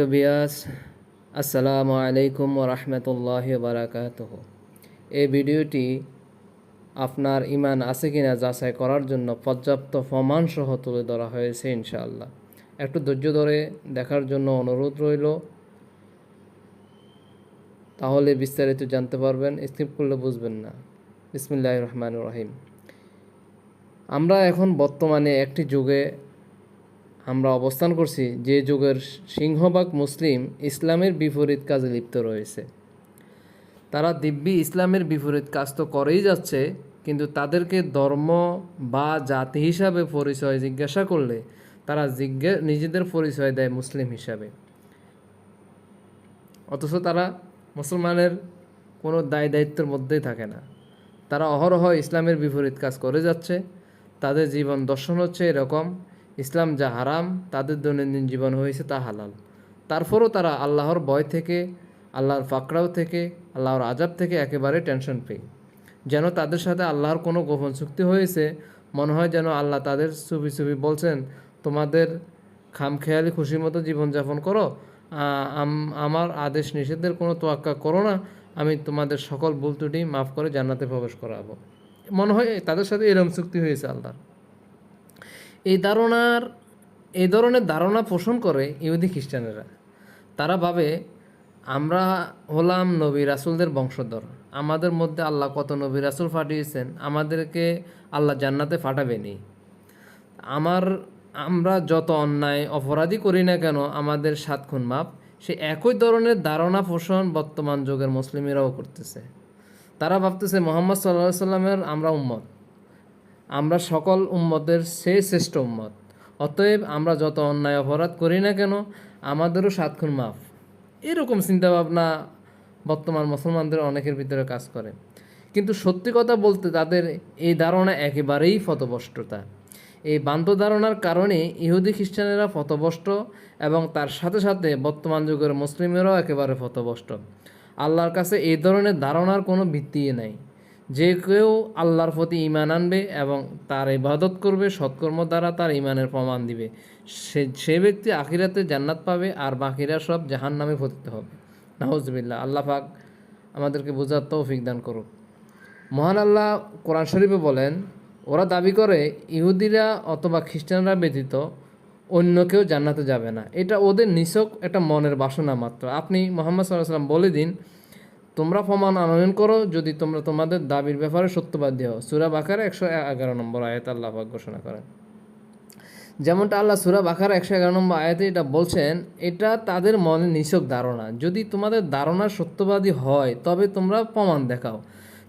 সম্মানিত আসসালামু আলাইকুম রহমতুল্লাহ বারাকাত এই ভিডিওটি আপনার ইমান আছে কিনা যাচাই করার জন্য পর্যাপ্ত প্রমাণ সহ তুলে ধরা হয়েছে ইনশাআল্লাহ। একটু ধৈর্য ধরে দেখার জন্য অনুরোধ রইল। তাহলে বিস্তারিত জানতে পারবেন, স্কিপ করলে বুঝবেন না। বিসমিল্লাহ রহমান রহিম। আমরা এখন বর্তমানে একটি যুগে আমরা অবস্থান করছি যে যুগের সিংহভাগ মুসলিম ইসলামের বিপরীত কাজে লিপ্ত রয়েছে। তারা দিব্যি ইসলামের বিপরীত কাজ তো করেই যাচ্ছে, কিন্তু তাদেরকে ধর্ম বা জাতি হিসাবে পরিচয় জিজ্ঞাসা করলে তারা জিজ্ঞা নিজেদের পরিচয় দেয় মুসলিম হিসাবে। অথচ তারা মুসলমানের কোনো দায় দায়িত্বের মধ্যেই থাকে না। তারা অহরহ ইসলামের বিপরীত কাজ করে যাচ্ছে, তাদের জীবন দর্শন হচ্ছে এরকম ইসলাম যা হারাম, তাদের দৈনন্দিন জীবন হয়েছে তা হালাল। তারপরও তারা আল্লাহর ভয় থেকে, আল্লাহর ফাকড়াও থেকে, আল্লাহর আজাব থেকে একেবারে টেনশন পেয়ে। যেন তাদের সাথে আল্লাহর কোনো গোপন চুক্তি হয়েছে, মনে হয় যেন আল্লাহ তাদের চুপি চুপি বলছেন, তোমাদের খামখেয়ালি খুশি মতো জীবনযাপন করো। আমার আদেশ নিষেধের কোনো তোয়াক্কা করো না। আমি তোমাদের সকল ভুল ত্রুটি মাফ করে জান্নাতে প্রবেশ করাবো। মনে হয় তাদের সাথে এরম চুক্তি হয়েছে আল্লাহর। ধারণার, এই ধরনের ধারণা পোষণ করে ইহুদি খ্রিস্টানেরা। তারা ভাবে, আমরা হলাম নবী রাসুলদের বংশধর। আমাদের মধ্যে আল্লাহ কত নবী রাসুল ফাটিয়েছেন আমাদেরকে আল্লাহ জান্নাতে ফাটাবেনি আমার, আমরা যত অন্যায় অপরাধী করি না কেন, আমাদের সাত খুন মাপ। সে একই ধরনের ধারণা পোষণ বর্তমান যুগের মুসলিমেরাও করতেছে। তারা ভাবতেছে, মোহাম্মদ সাল্লাহ সাল্লামের আমরা উম্মত। আমরা সকল উম্মতের সে শ্রেষ্ঠ উম্মত। অতএব আমরা যত অন্যায় অপরাধ করি না কেন, আমাদেরও সাত খুন মাফ। এরকম চিন্তাভাবনা বর্তমান মুসলমানদের অনেকের ভিতরে কাজ করে। কিন্তু সত্যি কথা বলতে তাদের এই ধারণা একেবারেই ফতবষ্টতা। এই বান্ত ধারণার কারণে ইহুদি খ্রিস্টানেরা ফতবষ্ট এবং তার সাথে সাথে বর্তমান যুগের মুসলিমেরাও একেবারে ফতবষ্ট। আল্লাহর কাছে এই ধরনের ধারণার কোনো ভিত্তিই নাই। যে কেউ আল্লাহর প্রতি ইমান আনবে এবং তার ইবাদত করবে, সৎকর্ম দ্বারা তার ইমানের প্রমাণ দিবে। সে সে ব্যক্তি আখিরাতে জান্নাত পাবে আর বাকিরা সব জাহান নামে পতিত হবে। নাহজবিল্লা আল্লাহ পাক আমাদেরকে বোঝার তৌফিক দান করুক। মহান আল্লাহ কোরআন শরীফে বলেন, ওরা দাবি করে, ইহুদিরা অথবা খ্রিস্টানরা ব্যতীত অন্য কেউ জান্নাতে যাবে না। এটা ওদের নিছক একটা মনের বাসনা মাত্র। আপনি মোহাম্মদ সাল্লাহ সাল্লাম বলে দিন তোমরা প্রমাণ আনয়ন করো যদি তোমরা তোমাদের দাবির ব্যাপারে সত্যবাদী হও সুরা বাকারে একশো এগারো নম্বর আয়াত আল্লাহ ঘোষণা করেন। যেমনটা আল্লাহ সুরা বাকার একশো এগারো নম্বর আয়াতে এটা বলছেন, এটা তাদের মনে নিছক ধারণা। যদি তোমাদের ধারণা সত্যবাদী হয়, তবে তোমরা প্রমাণ দেখাও।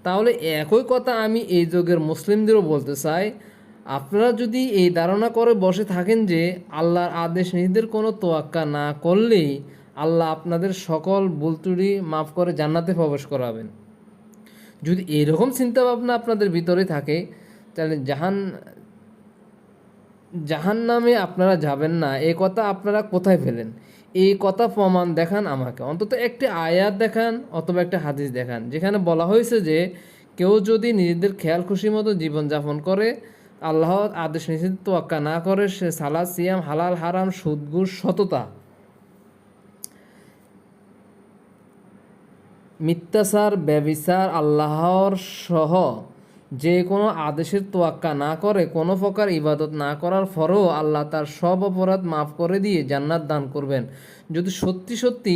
তাহলে একই কথা আমি এই যুগের মুসলিমদেরও বলতে চাই, আপনারা যদি এই ধারণা করে বসে থাকেন যে আল্লাহর আদেশ নিজেদের কোনো তোয়াক্কা না করলেই আল্লাহ আপনাদের সকল বুলতুড়ি মাফ করে জান্নাতে প্রবেশ করাবেন। যদি এরকম চিন্তাভাবনা আপনাদের ভিতরে থাকে, তাহলে জাহান জাহান নামে আপনারা যাবেন না। এই কথা আপনারা কোথায় ফেলেন? এই কথা প্রমাণ দেখান আমাকে। অন্তত একটি আয়াত দেখান অথবা একটা হাদিস দেখান, যেখানে বলা হয়েছে যে, কেউ যদি নিজেদের খেয়াল খুশি মতো জীবনযাপন করে, আল্লাহ আদেশ নিষেধ তোয়াক্কা না করে, সে সালাদ সিয়াম, হালাল, হারাম সুদগুর সততা মিথ্যাচার ব্যবিচার আল্লাহর সহ যে কোনো আদেশের তোয়াক্কা না করে, কোনো প্রকার ইবাদত না করার পরেও আল্লাহ তার সব অপরাধ মাফ করে দিয়ে জান্নাত দান করবেন। যদি সত্যি সত্যি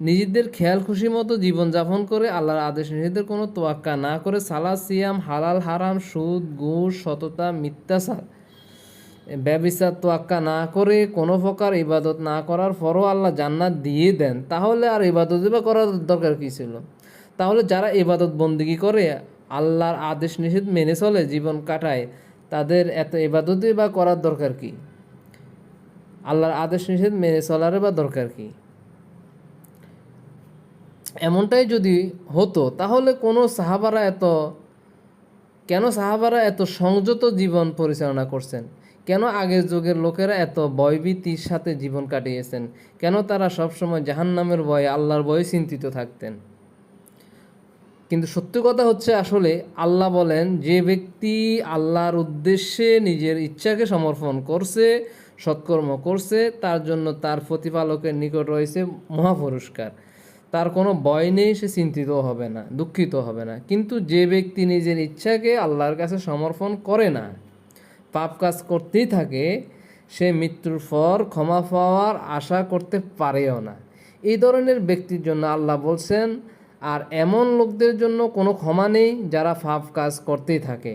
নিজেদের খেয়াল খুশি মতো জীবনযাপন করে আল্লাহর আদেশ নিজেদের কোনো তোয়াক্কা না করে, সালা, সিয়াম, হালাল, হারাম, সুদ, ঘুষ, সততা, মিথ্যাচার ব্যবচার তোয়াক্কা না করে, কোনো প্রকার ইবাদত না করার পরও আল্লাহ জান্নাত দিয়ে দেন। তাহলে আর ইবাদত বা করার দরকার কী ছিল? তাহলে যারা ইবাদত বন্দিগি করে, আল্লাহর আদেশ নিষেধ মেনে চলে, জীবন কাটায়, তাদের এত ইবাদতই বা করার দরকার কি? আল্লাহর আদেশ নিষেধ মেনে চলার বা দরকার কি? এমনটাই যদি হতো, তাহলে কোনো সাহাবারা এত, কেন সাহাবারা এত সংযত জীবন পরিচালনা করছেন? কেন আগের যুগের লোকেরা এত ভয়ভীতির সাথে জীবন কাটিয়েছেন? কেন তারা সবসময় জাহান্নামের ভয়ে আল্লাহর ভয়ে চিন্তিত থাকতেন? কিন্তু সত্যি কথা হচ্ছে আসলে আল্লাহ বলেন, যে ব্যক্তি আল্লাহর উদ্দেশ্যে নিজের ইচ্ছাকে সমর্পণ করছে, সৎকর্ম করছে, তার জন্য তার প্রতিপালকের নিকট রয়েছে মহাপুরস্কার। তার কোনো ভয় নেই, সে চিন্তিত হবে না, দুঃখিত হবে না। কিন্তু যে ব্যক্তি নিজের ইচ্ছাকে আল্লাহর কাছে সমর্পণ করে না পাপ কাজ করতেই থাকে, সে মৃত্যুর পর ক্ষমা পাওয়ার আশা করতে পারেও না। এই ধরনের ব্যক্তির জন্য আল্লাহ বলছেন, আর এমন লোকদের জন্য কোনো ক্ষমা নেই যারা পাপ কাজ করতেই থাকে।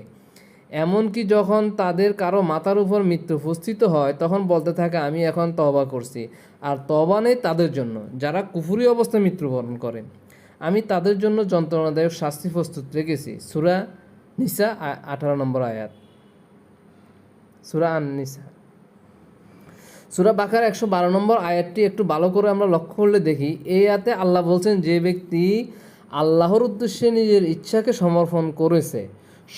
এমনকি যখন তাদের কারও মাথার উপর মৃত্যু উপস্থিত হয়, তখন বলতে থাকে, আমি এখন তবা করছি। আর তবা নেই তাদের জন্য, যারা কুফুরি অবস্থায় মৃত্যুবরণ করে। আমি তাদের জন্য যন্ত্রণাদায়ক শাস্তি প্রস্তুত রেখেছি সুরা নিসা আঠারো নম্বর আয়াত। সুরা আননিসা। সুরা বাকার একশো বারো নম্বর আয়াতটি একটু ভালো করে আমরা লক্ষ্য করলে দেখি, এই আয়াতে আল্লাহ বলছেন, যে ব্যক্তি আল্লাহর উদ্দেশ্যে নিজের ইচ্ছাকে সমর্পণ করেছে,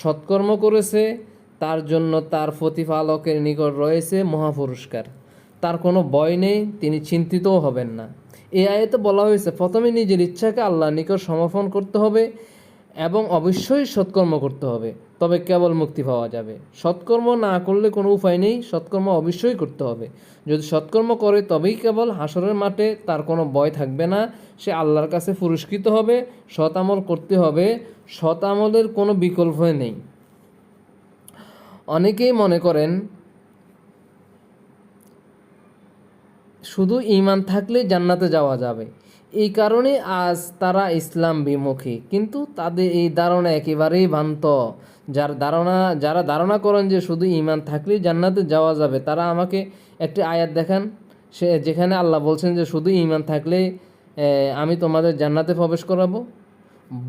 সৎকর্ম করেছে, তার জন্য তার প্রতিপালকের নিকট রয়েছে মহাপুরস্কার। তার কোনো ভয় নেই, তিনি চিন্তিতও হবেন না। এই আয়াতে বলা হয়েছে, প্রথমে নিজের ইচ্ছাকে আল্লাহর নিকট সমর্পণ করতে হবে এবং অবশ্যই সৎকর্ম করতে হবে। তবে কেবল মুক্তি পাওয়া যাবে। সৎকর্ম না করলে কোনো উপায় নেই, সৎকর্ম অবশ্যই করতে হবে। যদি সৎকর্ম করে, তবেই কেবল হাসরের মাঠে তার কোনো ভয় থাকবে না। সে আল্লাহর কাছে পুরস্কৃত হবে, সৎ আমল করতে হবে, সৎ আমলের কোনো বিকল্প নেই। অনেকেই মনে করেন, শুধু ইমান থাকলে জান্নাতে যাওয়া যাবে। এই কারণে আজ তারা ইসলাম বিমুখী, কিন্তু তাদের এই ধারণা একেবারেই ভ্রান্ত। যার ধারণা, যারা ধারণা করেন যে শুধু ইমান থাকলেই জান্নাতে যাওয়া যাবে, তারা আমাকে একটি আয়াত দেখান। সে, যেখানে আল্লাহ বলছেন যে শুধু ইমান থাকলে আমি তোমাদের জান্নাতে প্রবেশ করাবো।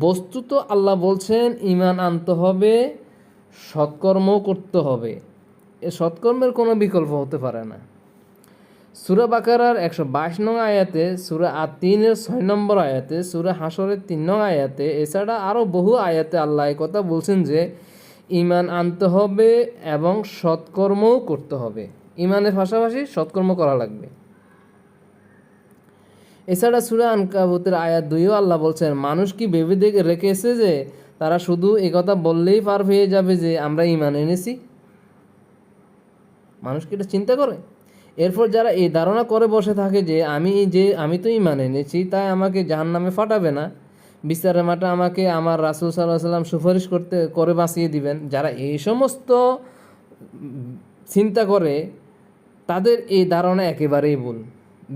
বস্তুত আল্লাহ বলছেন ইমান আনতে হবে, সৎকর্মও করতে হবে। এ সৎকর্মের কোনো বিকল্প হতে পারে না। সুরা বাকারার একশো বাইশ নং আয়াতে, সুরা আর তিনের ছয় নম্বর আয়াতে, সুরা হাসরের তিন নং আয়াতে, এছাড়া আরও বহু আয়াতে আল্লাহ কথা বলছেন যে ইমান আনতে হবে এবং সৎকর্মও করতে হবে। ইমানের পাশাপাশি সৎকর্ম করা লাগবে। এছাড়া সুরা আনকাবুতের আয়াত দুইও আল্লাহ বলছেন, মানুষ কি ভেবে দেখে রেখেছে যে, তারা শুধু কথা বললেই পার হয়ে যাবে যে, আমরা ইমান এনেছি? মানুষ কি এটা চিন্তা করে? এরপর যারা এই ধারণা করে বসে থাকে যে আমি যে, আমি তো ইমান এনেছি, তাই আমাকে জাহান নামে ফাটাবে না। বিচারের মাঠে আমাকে আমার রাসুল সাল্লাহ সাল্লাম সুপারিশ করতে, করে বাঁচিয়ে দিবেন। যারা এই সমস্ত চিন্তা করে, তাদের এই ধারণা একেবারেই ভুল।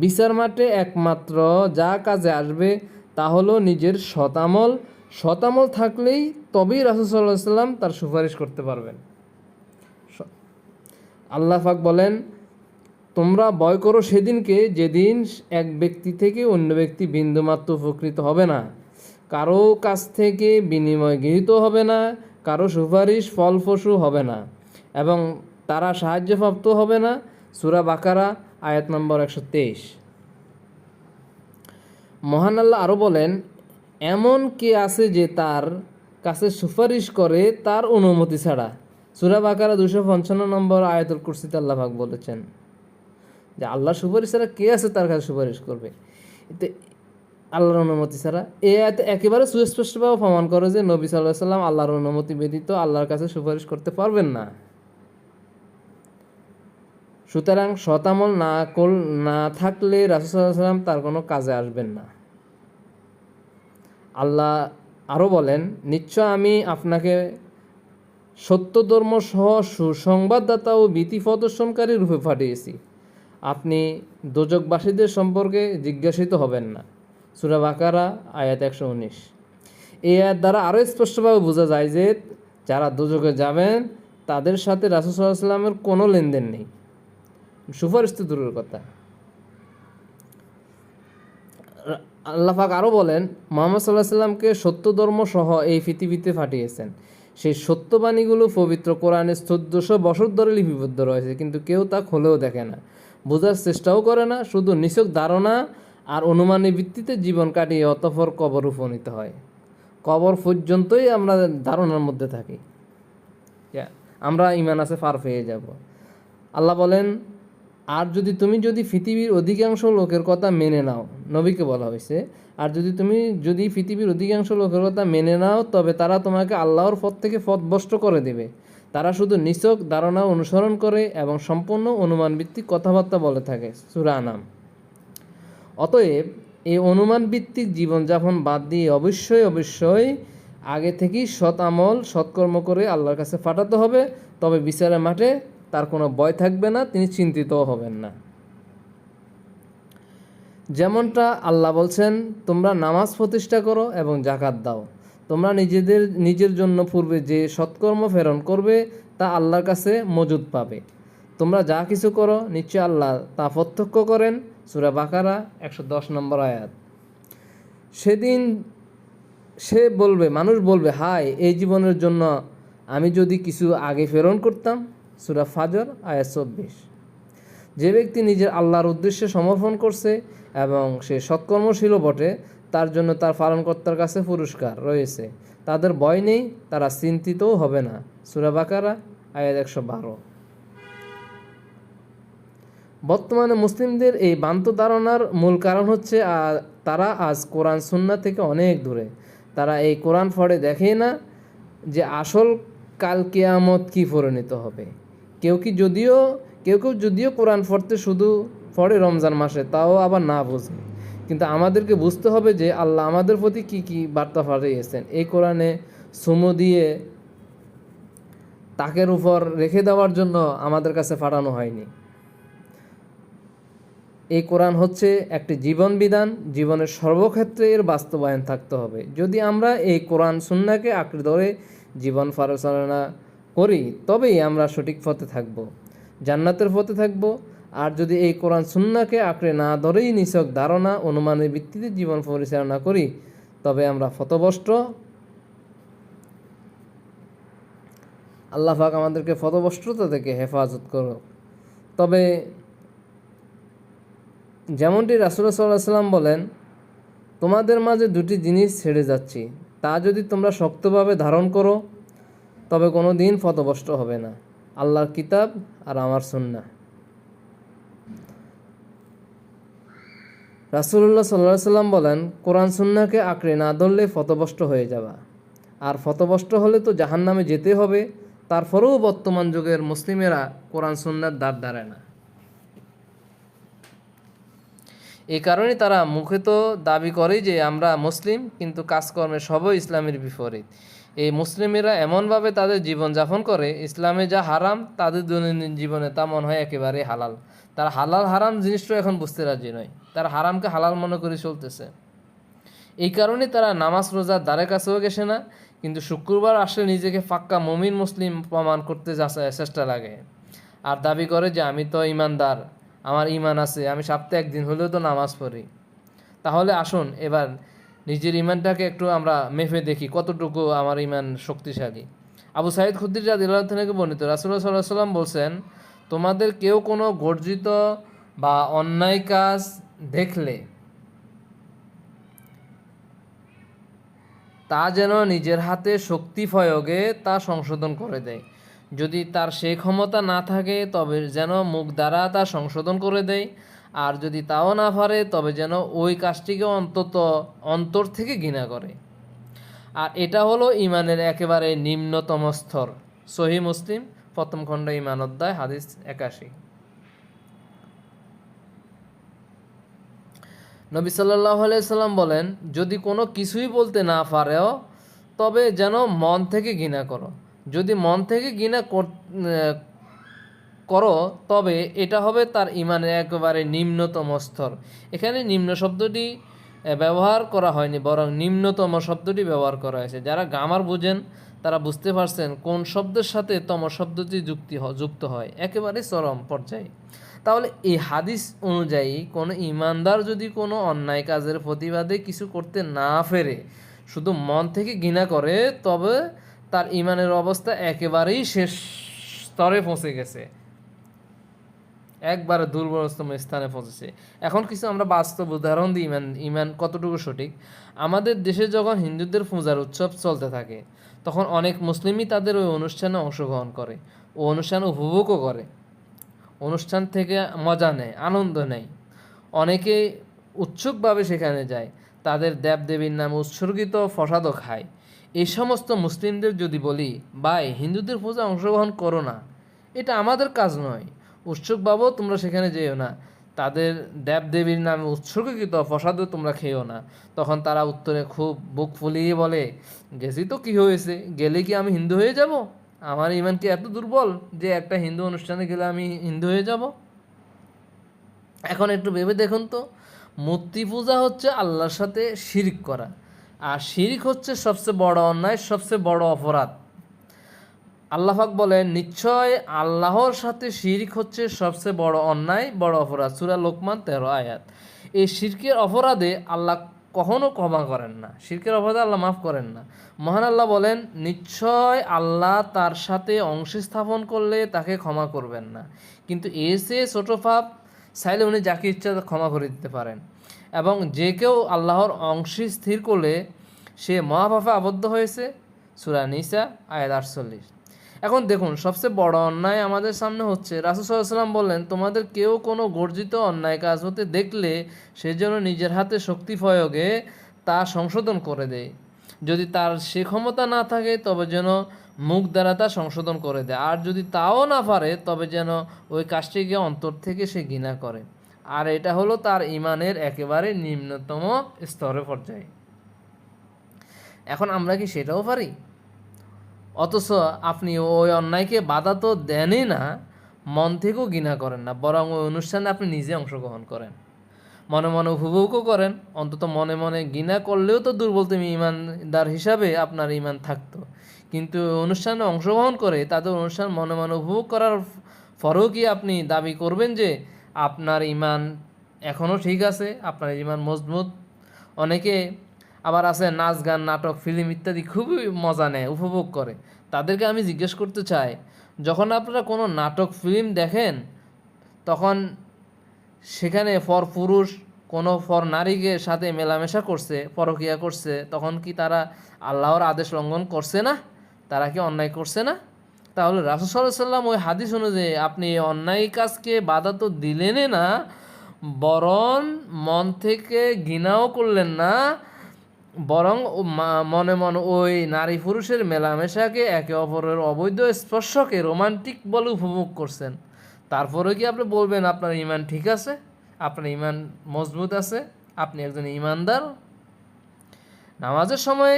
বিচার মাঠে একমাত্র যা কাজে আসবে, তা হলো নিজের শতামল শতামল থাকলেই তবেই রাসুল সাল্লাহ সাল্লাম তার সুপারিশ করতে পারবেন। আল্লাহ পাক বলেন তোমরা ভয় করো সেদিনকে, যেদিন এক ব্যক্তি থেকে অন্য ব্যক্তি বিন্দুমাত্র উপকৃত হবে না। কারও কাছ থেকে বিনিময় গৃহীত হবে না, কারও সুপারিশ ফলপ্রসূ হবে না, এবং তারা সাহায্যপ্রাপ্ত হবে না। সুরা বাকারা, আয়াত নম্বর একশো তেইশ। মহান আল্লাহ আরও বলেন, এমন কে আছে যে তার কাছে সুপারিশ করে তার অনুমতি ছাড়া? সুরা বাকারা দুশো পঞ্চান্ন নম্বর আয়াতুল কুরসিতে আল্লাহ বলেছেন যে আল্লাহ সুপারিশ ছাড়া কে আছে তার কাছে সুপারিশ করবে? এতে আল্লাহর অনুমতি ছাড়া। এ আয়াতে একেবারে সুস্পষ্টভাবে প্রমাণ করে যে নবী সাল্লাহ সাল্লাম আল্লাহর অনুমতি ব্যতীত আল্লাহর কাছে সুপারিশ করতে পারবেন না। সুতরাং শতামল না কর না থাকলে রাসুসাল্লাম তার কোনো কাজে আসবেন না। আল্লাহ আরও বলেন, নিশ্চয় আমি আপনাকে সত্য ধর্ম সহ সুসংবাদদাতা ও ভীতি প্রদর্শনকারী রূপে পাঠিয়েছি। আপনি দোজকবাসীদের সম্পর্কে জিজ্ঞাসিত হবেন না। সুরা বাকারা, আয়াত একশো উনিশ। এই আয়াত দ্বারা আরও স্পষ্টভাবে বোঝা যায় যে যারা দোজকে যাবেন, তাদের সাথে রাসুল সাল্লাহ সাল্লামের কোনো লেনদেন নেই। সুপারিশ তো দূরের কথা। আল্লাহ পাক আরও বলেন, মোহাম্মদ সাল্লাহ সাল্লামকে সত্য ধর্ম সহ এই পৃথিবীতে পাঠিয়েছেন। সেই সত্যবাণীগুলো পবিত্র কোরআনের চোদ্দশো বছর ধরে লিপিবদ্ধ রয়েছে, কিন্তু কেউ তা খোলেও দেখে না। বোঝার চেষ্টাও করে না, শুধু নিছক ধারণা আর অনুমানের ভিত্তিতে জীবন কাটিয়ে অতঃপর কবর উপনীত হয়। কবর পর্যন্তই আমরা ধারণার মধ্যে থাকি। আমরা ইমান আছে পার পেয়ে যাব। আল্লাহ বলেন, আর যদি তুমি যদি পৃথিবীর অধিকাংশ লোকের কথা মেনে নাও, নবীকে বলা হয়েছে, আর যদি তুমি যদি পৃথিবীর অধিকাংশ লোকের কথা মেনে নাও, তবে তারা তোমাকে আল্লাহর পথ থেকে পথভ্রষ্ট করে দেবে। তারা শুধু নিছক ধারণা অনুসরণ করে এবং সম্পূর্ণ অনুমান ভিত্তিক কথাবার্তা বলে থাকে, সুরা নাম অতএব এই অনুমান ভিত্তিক জীবনযাপন বাদ দিয়ে অবশ্যই অবশ্যই আগে থেকেই সৎ আমল সৎকর্ম করে আল্লাহর কাছে ফাটাতে হবে, তবে বিচারের মাঠে তার কোনো ভয় থাকবে না, তিনি চিন্তিতও হবেন না। যেমনটা আল্লাহ বলছেন, তোমরা নামাজ প্রতিষ্ঠা করো এবং জাকাত দাও। তোমরা নিজেদের, নিজের জন্য পূর্বে যে সৎকর্ম প্রেরণ করবে, তা আল্লাহর কাছে মজুদ পাবে। তোমরা যা কিছু করো, নিশ্চয় আল্লাহ তা প্রত্যক্ষ করেন। সুরা বাকারা, একশো দশ নম্বর আয়াত। সেদিন সে বলবে, মানুষ বলবে, হায়, এই জীবনের জন্য আমি যদি কিছু আগে প্রেরণ করতাম, সুরা ফাজর, আয়াত চব্বিশ। যে ব্যক্তি নিজের আল্লাহর উদ্দেশ্যে সমর্পণ করছে এবং সে সৎকর্মশীল বটে তার জন্য তার পালনকর্তার কাছে পুরস্কার রয়েছে। তাদের ভয় নেই, তারা চিন্তিতও হবে না। সুরা বাকারা, আয়াত একশো বারো। বর্তমানে মুসলিমদের এই বান্ত ধারণার মূল কারণ হচ্ছে তারা আজ কোরআন সুন্না থেকে অনেক দূরে। তারা এই কোরআন ফড়ে দেখেই না যে আসল কাল কেয়ামত কি পরিণত হবে। কেউ কি যদিও, কেউ কেউ যদিও কোরআন পড়তে শুধু পড়ে রমজান মাসে, তাও আবার না বোঝে। কিন্তু আমাদেরকে বুঝতে হবে যে আল্লাহ আমাদের প্রতি কি কি বার্তা পাঠিয়েছেন। এই কোরআনে সুমো দিয়ে তাকের উপর রেখে দেওয়ার জন্য আমাদের কাছে পাঠানো হয়নি। এই কোরআন হচ্ছে একটি জীবন বিধান, জীবনের সর্বক্ষেত্রে এর বাস্তবায়ন থাকতে হবে। যদি আমরা এই কোরআন সুন্নাকে আঁকড়ে ধরে জীবন পরিচালনা করি, তবেই আমরা সঠিক পথে থাকব। জান্নাতের পথে থাকব আর যদি এই কোরআন সুন্নাকে আঁকড়ে না ধরেই নিছক ধারণা, অনুমানের ভিত্তিতে জীবন পরিচালনা করি, তবে আমরা ফতবস্ত্র আল্লাহ পাক আমাদেরকে ফতবস্ত্রতা থেকে হেফাজত করো তবে যেমনটি রাসুল্লাহ সাল্লাহ সাল্লাম বলেন, তোমাদের মাঝে দুটি জিনিস ছেড়ে যাচ্ছি। তা যদি তোমরা শক্তভাবে ধারণ করো, তবে কোনো দিন ফতবষ্ট হবে না। আল্লাহর কিতাব আর আমার সুন্না রাসুল্লাহ সাল্লাহ সাল্লাম বলেন, কোরআন সুন্নাকে আঁকড়ে না ধরলে ফতবষ্ট হয়ে যাবা। আর ফতবষ্ট হলে তো জাহান নামে যেতে হবে। তারপরেও বর্তমান যুগের মুসলিমেরা কোরআন সুন্নার দ্বার দাঁড়ায় না। এই কারণে তারা মুখে তো দাবি করে যে আমরা মুসলিম, কিন্তু কাজকর্মে সবই ইসলামের বিপরীত। এই মুসলিমেরা এমনভাবে তাদের জীবন যাপন করে, ইসলামে যা হারাম, তাদের দৈনন্দিন জীবনে তা মনে হয় একেবারে হালাল। তারা হালাল হারাম জিনিসটা এখন বুঝতে রাজি নয়। তারা হারামকে হালাল মনে করে চলতেছে। এই কারণে তারা নামাজ রোজার দ্বারে কাছেও গেছে না, কিন্তু শুক্রবার আসলে নিজেকে ফাক্কা মমিন মুসলিম প্রমাণ করতে চেষ্টা লাগে আর দাবি করে যে, আমি তো ইমানদার আমার ইমান আছে, আমি সপ্তাহে একদিন হলেও তো নামাজ পড়ি। তাহলে আসুন, এবার নিজের ইমানটাকে একটু আমরা মেপে দেখি, কতটুকু আমার ইমান শক্তিশালী। আবু সাইদ খুদ্দির রাদিল্লাহ থেকে বর্ণিত রাসুল্লাহ সাল্লাহ সাল্লাম বলছেন, তোমাদের কেউ কোনো গর্জিত বা অন্যায় কাজ দেখলে, তা যেন নিজের হাতে শক্তি প্রয়োগে তা সংশোধন করে দেয়। যদি তার সে ক্ষমতা না থাকে, তবে যেন মুখ দ্বারা তা সংশোধন করে দেয়। আর যদি তাও না পারে, তবে যেন ওই কাজটিকে অন্তত অন্তর থেকে ঘৃণা করে। আর এটা হলো ইমানের একেবারে নিম্নতম স্তর। সহি মুসলিম, প্রথম খণ্ড ইমান অধ্যায়, হাদিস একাশি। নবী সাল্লাহ সাল্লাম বলেন, যদি কোনো কিছুই বলতে না পারেও, তবে যেন মন থেকে ঘৃণা করো। যদি মন থেকে কর- করো, তবে এটা হবে তার ইমানের একেবারে নিম্নতম স্তর। এখানে নিম্ন শব্দটি ব্যবহার করা হয়নি, বরং নিম্নতম শব্দটি ব্যবহার করা হয়েছে। যারা গামার বুঝেন, তারা বুঝতে পারছেন কোন শব্দের সাথে তম শব্দটি যুক্তি যুক্ত হয়। একেবারে চরম পর্যায়ে। তাহলে এই হাদিস অনুযায়ী কোনো ইমানদার যদি কোনো অন্যায় কাজের প্রতিবাদে কিছু করতে না ফেরে, শুধু মন থেকে ঘৃণা করে, তবে তার ইমানের অবস্থা একেবারেই শেষ স্তরে পৌঁছে গেছে। একবারে দুর্বলতম স্থানে পৌঁছেছে। এখন কিছু আমরা বাস্তব উদাহরণ দিই ইমান ইমান কতটুকু সঠিক? আমাদের দেশে যখন হিন্দুদের পূজার উৎসব চলতে থাকে, তখন অনেক মুসলিমই তাদের ওই অনুষ্ঠানে অংশগ্রহণ করে ও অনুষ্ঠান উপভোগও করে। অনুষ্ঠান থেকে মজা নেয়, আনন্দ নেয়। অনেকে উৎসুকভাবে সেখানে যায়, তাদের দেবদেবীর নামে উৎসর্গিত প্রসাদও খায়। এই সমস্ত মুসলিমদের যদি বলি, ভাই, হিন্দুদের পূজা অংশগ্রহণ করো না। এটা আমাদের কাজ নয়। উৎসুক বাবু, তোমরা সেখানে যেও না। তাদের দেবদেবীর নামে উৎসর্গীকৃত প্রসাদও তোমরা খেয়েও না। তখন তারা উত্তরে খুব বুক ফুলিয়ে বলে, গেছি তো, কী হয়েছে? গেলে কি আমি হিন্দু হয়ে যাব? আমার ইমান কি এত দুর্বল যে একটা হিন্দু অনুষ্ঠানে গেলে আমি হিন্দু হয়ে যাব? এখন একটু ভেবে দেখুন তো, মূর্তি পূজা হচ্ছে আল্লাহর সাথে শিরিক করা। আর শিরিক হচ্ছে সবচেয়ে বড় অন্যায়, সবচেয়ে বড় অপরাধ। আল্লাহাক বলেন, নিশ্চয় আল্লাহর সাথে শিরিক হচ্ছে সবচেয়ে বড় অন্যায়, বড় অপরাধ। সুরা লোকমান তেরো আয়াত। এই শিরকের অপরাধে আল্লাহ কখনো ক্ষমা করেন না। শিরকের অপরাধে আল্লাহ মাফ করেন না। মহান আল্লাহ বলেন, নিশ্চয় আল্লাহ তার সাথে অংশ স্থাপন করলে তাকে ক্ষমা করবেন না। কিন্তু এসে ছোটো পাপ চাইলে উনি যাকে ইচ্ছা ক্ষমা করে দিতে পারেন। এবং যে কেউ আল্লাহর অংশী স্থির করলে সে মহাপাপে আবদ্ধ হয়েছে। সুরা নিসা, আয়াত আটচল্লিশ। এখন দেখুন, সবচেয়ে বড় অন্যায় আমাদের সামনে হচ্ছে রাসুসাল্লাম বললেন, তোমাদের কেউ কোনো গর্জিত অন্যায় কাজ হতে দেখলে সে যেন নিজের হাতে শক্তি প্রয়োগে তা সংশোধন করে দেয়। যদি তার সে ক্ষমতা না থাকে, তবে যেন মুখ দ্বারা তা সংশোধন করে দেয়। আর যদি তাও না পারে, তবে যেন ওই কাজটিকে অন্তর থেকে সে ঘৃণা করে। আর এটা হলো তার ইমানের একেবারে নিম্নতম স্তরে পর্যায়ে। এখন আমরা কি সেটাও পারি? অথচ আপনি ওই অন্যায়কে বাধা তো দেনই না, মন থেকেও ঘৃণা করেন না, বরং ওই অনুষ্ঠানে আপনি নিজে অংশগ্রহণ করেন। মনে মনে উপভোগও করেন, অন্তত মনে মনে ঘৃণা করলেও তো দুর্বল তুমি ইমানদার হিসাবে আপনার ইমান থাকতো। কিন্তু অনুষ্ঠানে অংশগ্রহণ করে তাদের অনুষ্ঠান মনে মনে উপভোগ করার পরেও কি আপনি দাবি করবেন যে আপনার ইমান এখনও ঠিক আছে, আপনার ইমান মজবুত। অনেকে আবার আছে নাচ গান, নাটক, ফিল্ম ইত্যাদি খুবই মজা নেয়, উপভোগ করে। তাদেরকে আমি জিজ্ঞেস করতে চাই, যখন আপনারা কোনো নাটক, ফিল্ম দেখেন, তখন সেখানে ফর পুরুষ, কোনো ফর নারীকে সাথে মেলামেশা করছে, পরকিয়া করছে, তখন কি তারা আল্লাহর আদেশ লঙ্ঘন করছে না? তারা কি অন্যায় করছে না? তাহলে রাসুল সাল্লাম ওই হাদিস অনুযায়ী আপনি এই অন্যায় কাজকে বাধা তো দিলেনই না, বরং মন থেকে ঘৃণাও করলেন না, বরং মনে মনে ওই নারী পুরুষের মেলামেশাকে একে অপরের অবৈধ স্পর্শকে রোমান্টিক বলে উপভোগ করছেন। তারপরে কি আপনি বলবেন আপনার ইমান ঠিক আছে? আপনার ইমান মজবুত আছে? আপনি একজন ইমানদার নামাজের সময়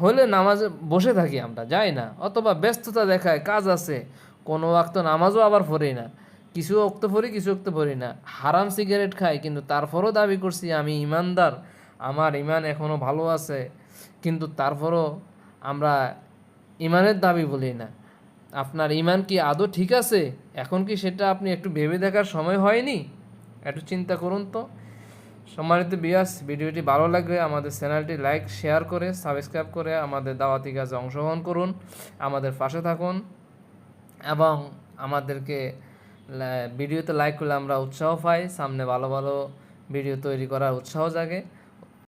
হলে নামাজে বসে থাকি আমরা, যাই না। অথবা ব্যস্ততা দেখায়, কাজ আছে, কোনো ওয়াক্ত নামাজও আবার পড়ি না। কিছু অক্ত পড়ি, কিছু অক্ত পড়ি না। হারাম সিগারেট খাই, কিন্তু তারপরও দাবি করছি, আমি ইমানদার, আমার ইমান এখনও ভালো আছে, কিন্তু তারপরও আমরা ইমানের দাবি বলি না। আপনার ইমান কি আদৌ ঠিক আছে? এখন কি সেটা আপনি একটু ভেবে দেখার সময় হয়নি? একটু চিন্তা করুন তো। সম্মানিত বিয়াস ভিডিওটি ভালো লাগবে আমাদের চ্যানেলটি লাইক, শেয়ার করে, সাবস্ক্রাইব করে আমাদের দাওয়াতি কাজে অংশগ্রহণ করুন, আমাদের পাশে থাকুন এবং আমাদেরকে ভিডিওতে লাইক করলে আমরা উৎসাহ পাই, সামনে ভালো ভালো ভিডিও তৈরি করার উৎসাহ জাগে।